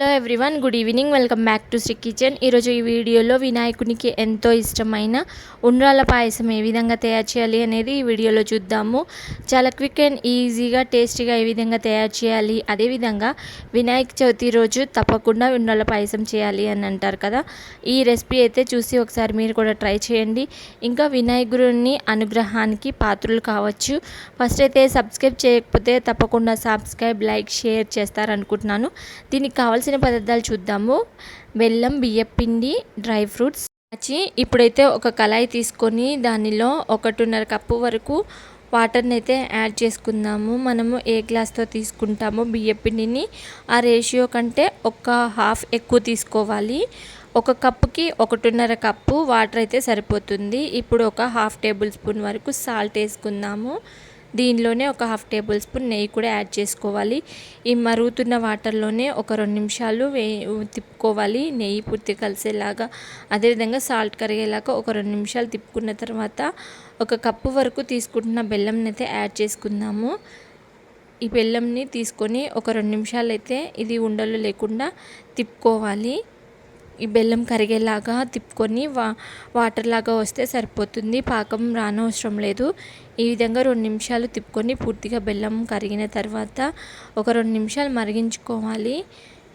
Hello everyone good evening welcome back to Sri kitchen ఈరోజు ఈ వీడియోలో వినాయకునికి ఎంతో ఇష్టమైన ఉండ్రాల పాయసం ఏ విధంగా తయారు చేయాలి అనేది ఈ వీడియోలో చూద్దాము. చాలా క్విక్ అండ్ ఈజీగా టేస్టీగా ఏ విధంగా తయారు చేయాలి అదేవిధంగా వినాయక చవితి రోజు తప్పకుండా ఉండ్రాల పాయసం చేయాలి అని అంటారు కదా. ఈ రెసిపీ అయితే చూసి ఒకసారి మీరు కూడా ట్రై చేయండి. ఇంకా వినాయకుడిని అనుగ్రహానికి పాత్రలు కావచ్చు. ఫస్ట్ అయితే సబ్స్క్రైబ్ చేయకపోతే తప్పకుండా సబ్స్క్రైబ్ లైక్ షేర్ చేస్తారనుకుంటున్నాను. దీనికి కావాల్సిన పదార్థాలు చూద్దాము. బెల్లం బియ్యపిండి డ్రై ఫ్రూట్స్ వచ్చి ఇప్పుడైతే ఒక కళాయి తీసుకొని దానిలో ఒకటిన్నర కప్పు వరకు వాటర్ని అయితే యాడ్ చేసుకుందాము. మనము ఏ గ్లాస్తో తీసుకుంటామో బియ్యపిండిని ఆ రేషియో కంటే ఒక హాఫ్ ఎక్కువ తీసుకోవాలి. ఒక కప్పుకి ఒకటిన్నర కప్పు వాటర్ అయితే సరిపోతుంది. ఇప్పుడు ఒక హాఫ్ టేబుల్ స్పూన్ వరకు సాల్ట్ వేసుకుందాము. దీనిలోనే ఒక హాఫ్ టేబుల్ స్పూన్ నెయ్యి కూడా యాడ్ చేసుకోవాలి. ఈ మరుగుతున్న వాటర్లోనే ఒక రెండు నిమిషాలు వే తిప్పుకోవాలి. నెయ్యి పూర్తి కలిసేలాగా అదేవిధంగా సాల్ట్ కరిగేలాగా ఒక రెండు నిమిషాలు తిప్పుకున్న తర్వాత ఒక కప్పు వరకు తీసుకుంటున్న బెల్లంని అయితే యాడ్ చేసుకుందాము. ఈ బెల్లంని తీసుకొని ఒక రెండు నిమిషాలు అయితే ఇది ఉండలు లేకుండా తిప్పుకోవాలి. ఈ బెల్లం కరిగేలాగా తిప్పుకొని వా వాటర్ లాగా వస్తే సరిపోతుంది. పాకం రానవసరం లేదు. ఈ విధంగా రెండు నిమిషాలు తిప్పుకొని పూర్తిగా బెల్లం కరిగిన తర్వాత ఒక రెండు నిమిషాలు మరిగించుకోవాలి.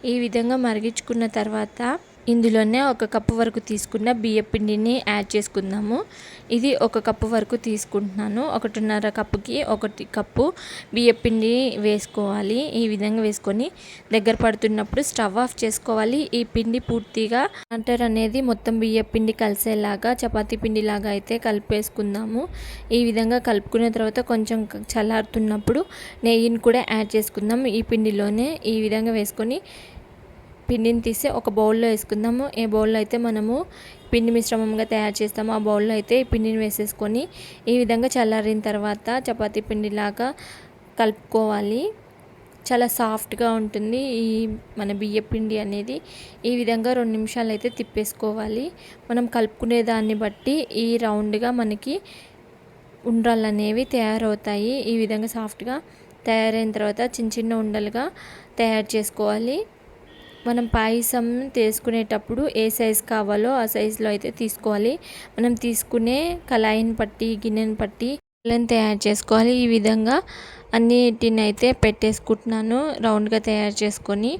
ఈ విధంగా మరిగించుకున్న తర్వాత ఇందులోనే ఒక కప్పు వరకు తీసుకున్న బియ్య పిండిని యాడ్ చేసుకుందాము. ఇది ఒక కప్పు వరకు తీసుకుంటున్నాను. ఒకటిన్నర కప్పుకి ఒకటి కప్పు బియ్య పిండి వేసుకోవాలి. ఈ విధంగా వేసుకొని దగ్గర పడుతున్నప్పుడు స్టవ్ ఆఫ్ చేసుకోవాలి. ఈ పిండి పూర్తిగా అంటర్ అనేది మొత్తం బియ్య పిండి కలిసేలాగా చపాతీ పిండిలాగా అయితే కలిపేసుకుందాము. ఈ విధంగా కలుపుకున్న తర్వాత కొంచెం చల్లారుతున్నప్పుడు నెయ్యిని కూడా యాడ్ చేసుకుందాం ఈ పిండిలోనే ఈ విధంగా వేసుకొని పిండిని తీసి ఒక బౌల్లో వేసుకుందాము. ఏ బౌల్లో అయితే మనము పిండి మిశ్రమంగా తయారు చేస్తాము. ఆ బౌల్లో అయితే ఈ పిండిని వేసేసుకొని ఈ విధంగా చల్లారిన తర్వాత చపాతీ పిండిలాగా కలుపుకోవాలి. చాలా సాఫ్ట్గా ఉంటుంది ఈ మన బియ్య పిండి అనేది. ఈ విధంగా రెండు నిమిషాలు అయితే తిప్పేసుకోవాలి. మనం కలుపుకునే దాన్ని బట్టి ఈ రౌండ్గా మనకి ఉండ్రాలు అనేవి తయారవుతాయి. ఈ విధంగా సాఫ్ట్గా తయారైన తర్వాత చిన్న చిన్న ఉండలుగా తయారు చేసుకోవాలి. మనం పాయసం తీసుకునేటప్పుడు ఏ సైజ్ కావాలో ఆ సైజులో అయితే తీసుకోవాలి. మనం తీసుకునే కళాయిని పట్టి గిన్నెని పట్టి తయారు చేసుకోవాలి. ఈ విధంగా అన్నిటిని అయితే పెట్టేసుకుంటున్నాను రౌండ్గా తయారు చేసుకొని.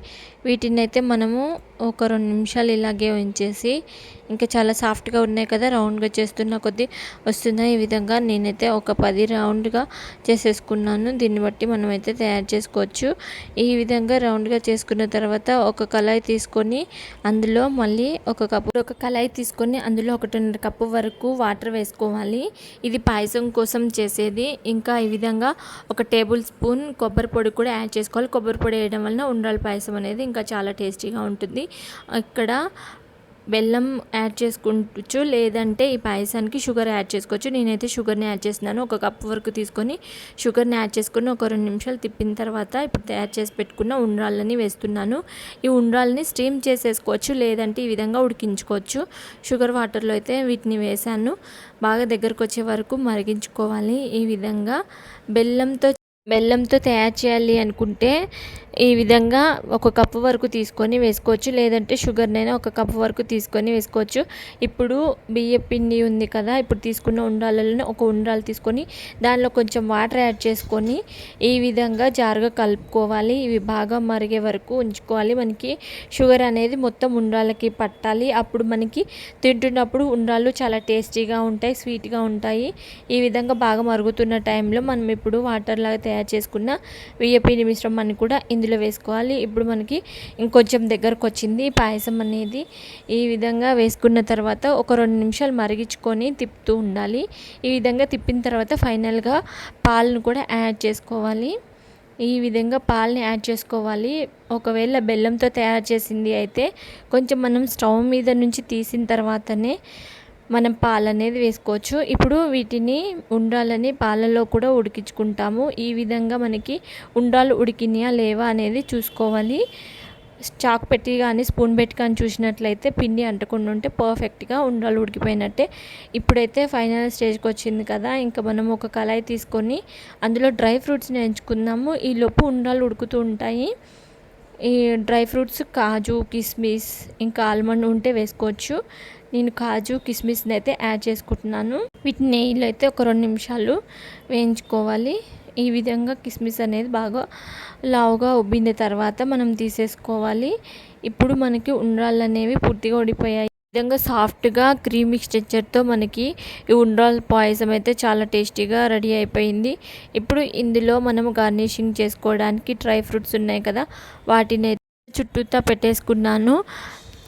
వీటిని అయితే మనము ఒక రెండు నిమిషాలు ఇలాగే ఉంచేసి ఇంకా చాలా సాఫ్ట్గా ఉన్నాయి కదా రౌండ్గా చేస్తున్న కొద్దీ వస్తున్నాయి ఈ విధంగా. నేనైతే ఒక పది రౌండ్గా చేసేసుకున్నాను. దీన్ని బట్టి మనమైతే తయారు చేసుకోవచ్చు. ఈ విధంగా రౌండ్గా చేసుకున్న తర్వాత ఒక కళాయి తీసుకొని అందులో మళ్ళీ ఒక కప్పు ఒక కళాయి తీసుకొని అందులో ఒకటిన్నర కప్పు వరకు వాటర్ వేసుకోవాలి. ఇది పాయసం కోసం చేసేది. ఇంకా ఈ విధంగా ఒక టేబుల్ టేబుల్ స్పూన్ కొబ్బరి పొడి కూడా యాడ్ చేసుకోవాలి. కొబ్బరి పొడి వేయడం వలన ఉండ్రాల పాయసం అనేది ఇంకా చాలా టేస్టీగా ఉంటుంది. ఇక్కడ బెల్లం యాడ్ చేసుకుంటూ లేదంటే ఈ పాయసానికి షుగర్ యాడ్ చేసుకోవచ్చు. నేనైతే షుగర్ని యాడ్ చేస్తున్నాను. ఒక కప్పు వరకు తీసుకొని షుగర్ని యాడ్ చేసుకొని ఒక రెండు నిమిషాలు తిప్పిన తర్వాత ఇప్పుడు తయారు చేసి పెట్టుకున్న ఉండ్రాళ్ళని వేస్తున్నాను. ఈ ఉండ్రాళ్ళని స్టీమ్ చేసేసుకోవచ్చు లేదంటే ఈ విధంగా ఉడికించుకోవచ్చు. షుగర్ వాటర్లో అయితే వీటిని వేసాను బాగా దగ్గరకు వచ్చే వరకు మరిగించుకోవాలి. ఈ విధంగా బెల్లంతో బెల్లంతో తయారు చేయాలి అనుకుంటే ఈ విధంగా ఒక కప్పు వరకు తీసుకొని వేసుకోవచ్చు. లేదంటే షుగర్నైనా ఒక కప్పు వరకు తీసుకొని వేసుకోవచ్చు. ఇప్పుడు బియ్య పిండి ఉంది కదా ఇప్పుడు తీసుకున్న ఉండాలలో ఒక ఉండాలు తీసుకొని దానిలో కొంచెం వాటర్ యాడ్ చేసుకొని ఈ విధంగా జారుగా కలుపుకోవాలి. ఇవి బాగా మరిగే వరకు ఉంచుకోవాలి. మనకి షుగర్ అనేది మొత్తం ఉండాలకి పట్టాలి. అప్పుడు మనకి తింటున్నప్పుడు ఉండాలు చాలా టేస్టీగా ఉంటాయి స్వీట్గా ఉంటాయి. ఈ విధంగా బాగా మరుగుతున్న టైంలో మనం ఇప్పుడు వాటర్ లాగా తయారు చేసుకున్న బియ్యపిండి మిశ్రమాన్ని కూడా ఇందులో వేసుకోవాలి. ఇప్పుడు మనకి ఇంకొంచెం దగ్గరకు వచ్చింది పాయసం అనేది. ఈ విధంగా వేసుకున్న తర్వాత ఒక రెండు నిమిషాలు మరిగించుకొని తిప్పుతూ ఉండాలి. ఈ విధంగా తిప్పిన తర్వాత ఫైనల్గా పాలను కూడా యాడ్ చేసుకోవాలి. ఈ విధంగా పాలని యాడ్ చేసుకోవాలి. ఒకవేళ బెల్లంతో తయారు చేసింది అయితే కొంచెం మనం స్టవ్ మీద నుంచి తీసిన తర్వాతనే మనం పాలు అనేది వేసుకోవచ్చు. ఇప్పుడు వీటిని ఉండాలని పాలలో కూడా ఉడికించుకుంటాము. ఈ విధంగా మనకి ఉండాలు ఉడికినాయా లేవా అనేది చూసుకోవాలి. చాక్ పెట్టి కానీ స్పూన్ పెట్టి కానీ చూసినట్లయితే పిండి అంటకుండా ఉంటే పర్ఫెక్ట్గా ఉండాలి ఉడికిపోయినట్టే. ఇప్పుడైతే ఫైనల్ స్టేజ్కి వచ్చింది కదా ఇంకా మనం ఒక కళాయి తీసుకొని అందులో డ్రై ఫ్రూట్స్ని ఎంచుకుందాము. ఈ లోపు ఉండాలు ఉడుకుతూ ఉంటాయి. ఈ డ్రై ఫ్రూట్స్ కాజు కిస్మిస్ ఇంకా ఆల్మండ్ ఉంటే వేసుకోవచ్చు. నేను కాజు కిస్మిస్ని అయితే యాడ్ చేసుకుంటున్నాను. వీటిని నెయ్యిలో అయితే ఒక రెండు నిమిషాలు వేయించుకోవాలి. ఈ విధంగా కిస్మిస్ అనేది బాగా లావుగా ఉబ్బిన తర్వాత మనం తీసేసుకోవాలి. ఇప్పుడు మనకి ఉండ్రాళ్ళు అనేవి పూర్తిగా ఓడిపోయాయి ఈ విధంగా సాఫ్ట్గా క్రీమీ స్ట్రక్చర్తో మనకి ఈ ఉండ్రాల్ పాయసం అయితే చాలా టేస్టీగా రెడీ అయిపోయింది. ఇప్పుడు ఇందులో మనం గార్నిషింగ్ చేసుకోవడానికి డ్రై ఫ్రూట్స్ ఉన్నాయి కదా వాటిని చుట్టూతా పెట్టేసుకున్నాను.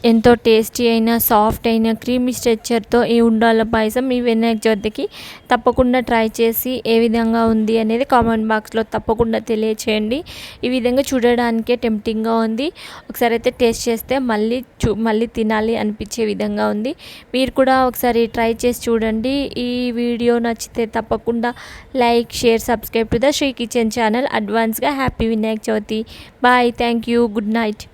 ఎంతో టేస్టీ అయిన సాఫ్ట్ అయిన క్రీమీ స్ట్రెచ్చర్తో ఈ ఉండాల పాయసం ఈ వినాయక చవితికి తప్పకుండా ట్రై చేసి ఏ విధంగా ఉంది అనేది కామెంట్ బాక్స్లో తప్పకుండా తెలియచేయండి. ఈ విధంగా చూడడానికే టెంప్టింగ్గా ఉంది. ఒకసారి అయితే టేస్ట్ చేస్తే మళ్ళీ చూ మళ్ళీ తినాలి అనిపించే విధంగా ఉంది. మీరు కూడా ఒకసారి ట్రై చేసి చూడండి. ఈ వీడియో నచ్చితే తప్పకుండా like share subscribe to the Sri kitchen channel. అడ్వాన్స్గా happy Vinayaka Chavithi. Bye. Thank you good night.